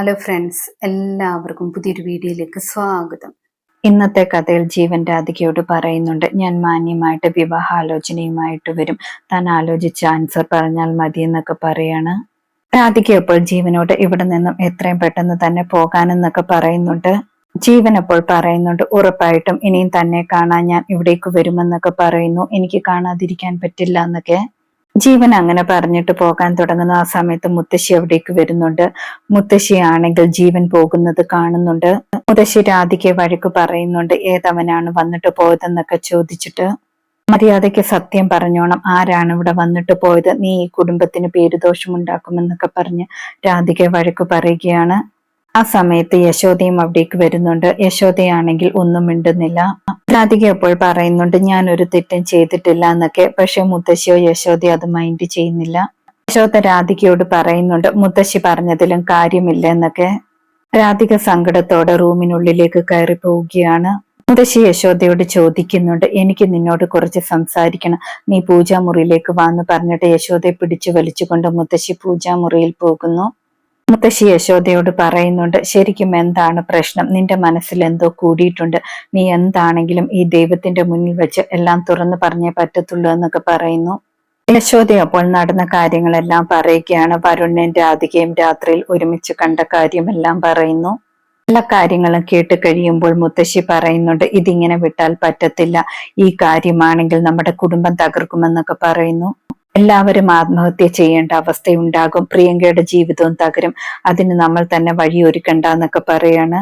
Hello friends എല്ലാവർക്കും പുതിയൊരു വീഡിയോയിലേക്ക് സ്വാഗതം. ഇന്നത്തെ കഥയിൽ ജീവൻ രാധികയോട് പറയുന്നുണ്ട് ഞാൻ മാന്യമായിട്ട് വിവാഹാലോചനയുമായിട്ട് വരും. താൻ ആലോചിച്ച ആൻസർ പറഞ്ഞാൽ മതി എന്നൊക്കെ പറയാണ്. രാധിക ഇപ്പോൾ ജീവനോട് ഇവിടെ നിന്നും എത്രയും പെട്ടെന്ന് തന്നെ പോകാനെന്നൊക്കെ പറയുന്നുണ്ട്. ജീവൻ അപ്പോൾ പറയുന്നുണ്ട് ഉറപ്പായിട്ടും ഇനിയും തന്നെ കാണാൻ ഞാൻ ഇവിടേക്ക് വരുമെന്നൊക്കെ പറയുന്നു. എനിക്ക് കാണാതിരിക്കാൻ പറ്റില്ല എന്നൊക്കെ. ജീവൻ അങ്ങനെ പറഞ്ഞിട്ട് പോകാൻ തുടങ്ങുന്ന. ആ സമയത്ത് മുത്തശ്ശി അവിടേക്ക് വരുന്നുണ്ട്. മുത്തശ്ശിയാണെങ്കിൽ ജീവൻ പോകുന്നത് കാണുന്നുണ്ട്. മുത്തശ്ശി രാധികയെ വഴക്ക് പറയുന്നുണ്ട്. ഏതവനാണ് വന്നിട്ട് പോയതെന്നൊക്കെ ചോദിച്ചിട്ട് മര്യാദയ്ക്ക് സത്യം പറഞ്ഞോണം. ആരാണ് ഇവിടെ വന്നിട്ട് പോയത്? നീ ഈ കുടുംബത്തിന് പേരുദോഷമുണ്ടാക്കുമെന്നൊക്കെ പറഞ്ഞ് രാധിക വഴക്ക് പറയുകയാണ്. ആ സമയത്ത് യശോദയും അവിടേക്ക് വരുന്നുണ്ട്. യശോദയാണെങ്കിൽ ഒന്നും മിണ്ടുന്നില്ല. രാധിക എപ്പോൾ പറയുന്നുണ്ട് ഞാൻ ഒരു തെറ്റും ചെയ്തിട്ടില്ല എന്നൊക്കെ. പക്ഷെ മുത്തശ്ശിയോ യശോദയോ അത് മൈൻഡ് ചെയ്യുന്നില്ല. യശോദ രാധികയോട് പറയുന്നുണ്ട് മുത്തശ്ശി പറഞ്ഞതിലും കാര്യമില്ല എന്നൊക്കെ. രാധിക സങ്കടത്തോടെ റൂമിനുള്ളിലേക്ക് കയറി പോവുകയാണ്. മുത്തശ്ശി യശോദയോട് ചോദിക്കുന്നുണ്ട് എനിക്ക് നിന്നോട് കുറച്ച് സംസാരിക്കണം. നീ പൂജാമുറിയിലേക്ക് വാന്ന് പറഞ്ഞിട്ട് യശോദയെ പിടിച്ചു വലിച്ചുകൊണ്ട് മുത്തശ്ശി പൂജാമുറിയിൽ പോകുന്നു. മുത്തശ്ശി യശോദയോട് പറയുന്നുണ്ട് ശരിക്കും എന്താണ് പ്രശ്നം? നിന്റെ മനസ്സിൽ എന്തോ കൂടിയിട്ടുണ്ട്. നീ എന്താണെങ്കിലും ഈ ദൈവത്തിന്റെ മുന്നിൽ വെച്ച് എല്ലാം തുറന്നു പറഞ്ഞേ പറ്റത്തുള്ളൂ എന്നൊക്കെ പറയുന്നു. യശോദ അപ്പോൾ നടന്ന കാര്യങ്ങളെല്ലാം പറയുകയാണ്. വരുണ്ണൻ രാധികയും രാത്രിയിൽ ഒരുമിച്ച് കണ്ട കാര്യമെല്ലാം പറയുന്നു. എല്ലാ കാര്യങ്ങളും കേട്ട് കഴിയുമ്പോൾ മുത്തശ്ശി പറയുന്നുണ്ട് ഇതിങ്ങനെ വിട്ടാൽ പറ്റത്തില്ല. ഈ കാര്യമാണെങ്കിൽ നമ്മുടെ കുടുംബം തകർക്കുമെന്നൊക്കെ പറയുന്നു. എല്ലാവരും ആത്മഹത്യ ചെയ്യേണ്ട അവസ്ഥയുണ്ടാകും. പ്രിയങ്കയുടെ ജീവിതവും തകരും. അതിന് നമ്മൾ തന്നെ വഴിയൊരുക്കണ്ട എന്നൊക്കെ പറയാണ്.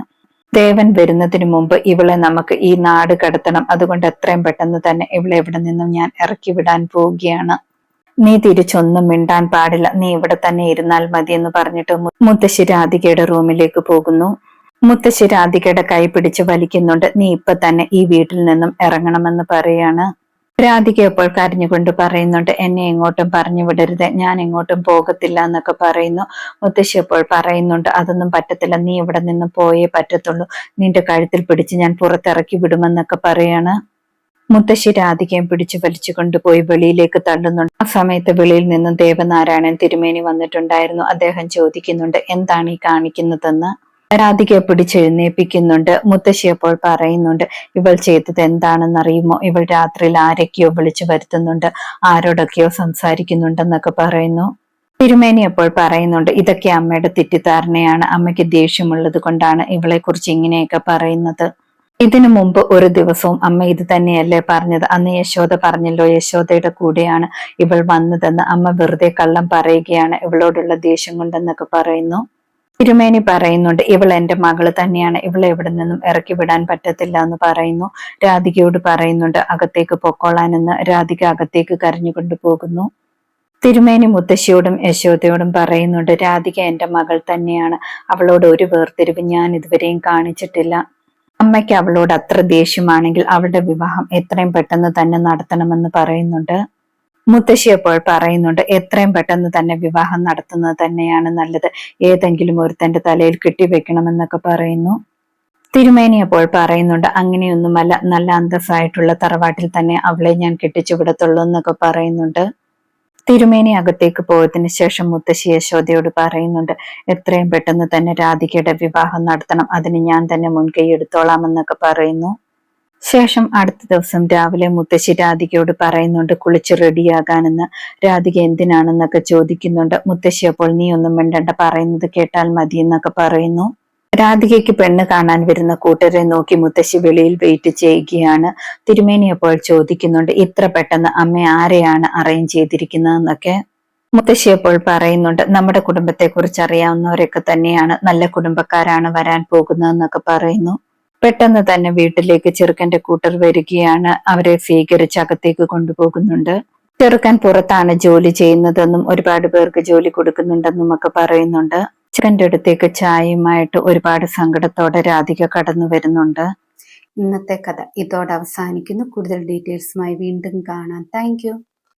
ദേവൻ വരുന്നതിന് മുമ്പ് ഇവളെ നമുക്ക് ഈ നാട് കടത്തണം. അതുകൊണ്ട് എത്രയും പെട്ടെന്ന് തന്നെ ഇവളെ എവിടെ നിന്നും ഞാൻ ഇറക്കി വിടാൻ പോവുകയാണ്. നീ തിരിച്ചൊന്നും മിണ്ടാൻ പാടില്ല. നീ ഇവിടെ തന്നെ ഇരുന്നാൽ മതി എന്ന് പറഞ്ഞിട്ട് മുത്തശ്ശി രാധികയുടെ റൂമിലേക്ക് പോകുന്നു. മുത്തശ്ശി രാധികയുടെ കൈ പിടിച്ച് വലിക്കുന്നുണ്ട്. നീ ഇപ്പൊ തന്നെ ഈ വീട്ടിൽ നിന്നും ഇറങ്ങണമെന്ന് പറയാണ്. രാധിക ഇപ്പോൾ കരഞ്ഞുകൊണ്ട് പറയുന്നുണ്ട് എന്നെ എങ്ങോട്ടും പറഞ്ഞു വിടരുത്. ഞാൻ എങ്ങോട്ടും പോകത്തില്ല എന്നൊക്കെ പറയുന്നു. മുത്തശ്ശി ഇപ്പോൾ പറയുന്നുണ്ട് അതൊന്നും പറ്റത്തില്ല. നീ ഇവിടെ നിന്ന് പോയേ പറ്റത്തുള്ളൂ. നിന്റെ കഴുത്തിൽ പിടിച്ച് ഞാൻ പുറത്തിറക്കി വിടുമെന്നൊക്കെ പറയാണ്. മുത്തശ്ശി രാധികയും പിടിച്ചു വലിച്ചു കൊണ്ടുപോയി വെളിയിലേക്ക് തള്ളുന്നുണ്ട്. ആ സമയത്ത് വെളിയിൽ നിന്നും ദേവനാരായണൻ തിരുമേനി വന്നിട്ടുണ്ടായിരുന്നു. അദ്ദേഹം ചോദിക്കുന്നുണ്ട് എന്താണ് ഈ കാണിക്കുന്നതെന്ന്? രാധികയെ പിടിച്ചെഴുന്നേപ്പിക്കുന്നുണ്ട് മുത്തശ്ശി അപ്പോൾ പറയുന്നുണ്ട് ഇവൾ ചെയ്തത് എന്താണെന്നറിയുമോ? ഇവൾ രാത്രിയിൽ ആരൊക്കെയോ വിളിച്ചു വരുത്തുന്നുണ്ട്. ആരോടൊക്കെയോ സംസാരിക്കുന്നുണ്ടെന്നൊക്കെ പറയുന്നു. തിരുമേനി അപ്പോൾ പറയുന്നുണ്ട് ഇതൊക്കെ അമ്മയുടെ തെറ്റിദ്ധാരണയാണ്. അമ്മയ്ക്ക് ദേഷ്യമുള്ളത് കൊണ്ടാണ് ഇവളെ കുറിച്ച് ഇങ്ങനെയൊക്കെ പറയുന്നത്. ഇതിനു മുമ്പ് ഒരു ദിവസവും അമ്മ ഇത് തന്നെയല്ലേ പറഞ്ഞത്. അന്ന് യശോദ പറഞ്ഞല്ലോ യശോദയുടെ കൂടെയാണ് ഇവൾ വന്നതെന്ന്. അമ്മ വെറുതെ കള്ളം പറയുകയാണ്. ഇവളോടുള്ള ദേഷ്യം കൊണ്ടെന്നൊക്കെ പറയുന്നു. തിരുമേനി പറയുന്നുണ്ട് ഇവൾ എന്റെ മകൾ തന്നെയാണ്. ഇവളെ എവിടെ നിന്നും ഇറക്കി വിടാൻ പറ്റത്തില്ല എന്ന് പറയുന്നു. രാധികയോട് പറയുന്നുണ്ട് അകത്തേക്ക് പൊക്കോളാനെന്ന് രാധിക അകത്തേക്ക് കരഞ്ഞുകൊണ്ട് പോകുന്നു തിരുമേനി മുത്തശ്ശിയോടും യശോദയോടും പറയുന്നുണ്ട് രാധിക എന്റെ മകൾ തന്നെയാണ്. അവളോട് ഒരു വേർതിരിവ് ഞാൻ ഇതുവരെയും കാണിച്ചിട്ടില്ല. അമ്മയ്ക്ക് അവളോട് അത്ര ദേഷ്യമാണെങ്കിൽ അവളുടെ വിവാഹം എത്രയും പെട്ടെന്ന് തന്നെ നടത്തണമെന്ന് പറയുന്നുണ്ട്. മുത്തശ്ശി അപ്പോൾ പറയുന്നുണ്ട് എത്രയും പെട്ടെന്ന് തന്നെ വിവാഹം നടത്തുന്നത് തന്നെയാണ് നല്ലത്. ഏതെങ്കിലും ഒരുത്തന്റെ തലയിൽ കെട്ടിവെക്കണമെന്നൊക്കെ പറയുന്നു. തിരുമേനി അപ്പോൾ പറയുന്നുണ്ട് അങ്ങനെയൊന്നുമല്ല നല്ല അന്തസ്സായിട്ടുള്ള തറവാട്ടിൽ തന്നെ അവളെ ഞാൻ കെട്ടിച്ചു വിടത്തുള്ളൂ എന്നൊക്കെ പറയുന്നുണ്ട്. തിരുമേനി അകത്തേക്ക് പോയതിന് ശേഷം മുത്തശ്ശി യശോദയോട് പറയുന്നുണ്ട് എത്രയും പെട്ടെന്ന് തന്നെ രാധികയുടെ വിവാഹം നടത്തണം. അതിന് ഞാൻ തന്നെ മുൻകൈ എടുത്തോളാം എന്നൊക്കെ പറയുന്നു. ശേഷം അടുത്ത ദിവസം രാവിലെ മുത്തശ്ശി രാധികയോട് പറയുന്നുണ്ട് കുളിച്ച് റെഡിയാകാനെന്ന്. രാധിക എന്തിനാണെന്നൊക്കെ ചോദിക്കുന്നുണ്ട്. മുത്തശ്ശി അപ്പോൾ നീ ഒന്നും വേണ്ടണ്ട പറയുന്നത് കേട്ടാൽ മതി എന്നൊക്കെ പറയുന്നു. രാധികയ്ക്ക് പെണ്ണ് കാണാൻ വരുന്ന കൂട്ടരെ നോക്കി മുത്തശ്ശി വെളിയിൽ വെയിറ്റ് ചെയ്യുകയാണ്. തിരുമേനി അപ്പോൾ ചോദിക്കുന്നുണ്ട് ഇത്ര പെട്ടെന്ന് അമ്മ ആരെയാണ് അറേഞ്ച് ചെയ്തിരിക്കുന്നതെന്നൊക്കെ? മുത്തശ്ശി അപ്പോൾ പറയുന്നുണ്ട് നമ്മുടെ കുടുംബത്തെ കുറിച്ച് അറിയാവുന്നവരൊക്കെ തന്നെയാണ്. നല്ല കുടുംബക്കാരാണ് വരാൻ പോകുന്നതെന്നൊക്കെ പറയുന്നു. പെട്ടെന്ന് തന്നെ വീട്ടിലേക്ക് ചെറുക്കന്റെ കൂട്ടർ വരികയാണ് അവരെ സ്വീകരിച്ച് അകത്തേക്ക് കൊണ്ടുപോകുന്നുണ്ട്. ചെറുക്കൻ പുറത്താണ് ജോലി ചെയ്യുന്നതെന്നും ഒരുപാട് പേർക്ക് ജോലി കൊടുക്കുന്നുണ്ടെന്നും ഒക്കെ പറയുന്നുണ്ട്. ചെറുക്കന്റെ അടുത്തേക്ക് ചായയുമായിട്ട് ഒരുപാട് സങ്കടത്തോടെ രാധിക കടന്നു വരുന്നുണ്ട്. ഇന്നത്തെ കഥ ഇതോടെ അവസാനിക്കുന്നു. കൂടുതൽ ഡീറ്റെയിൽസുമായി വീണ്ടും കാണാം. താങ്ക്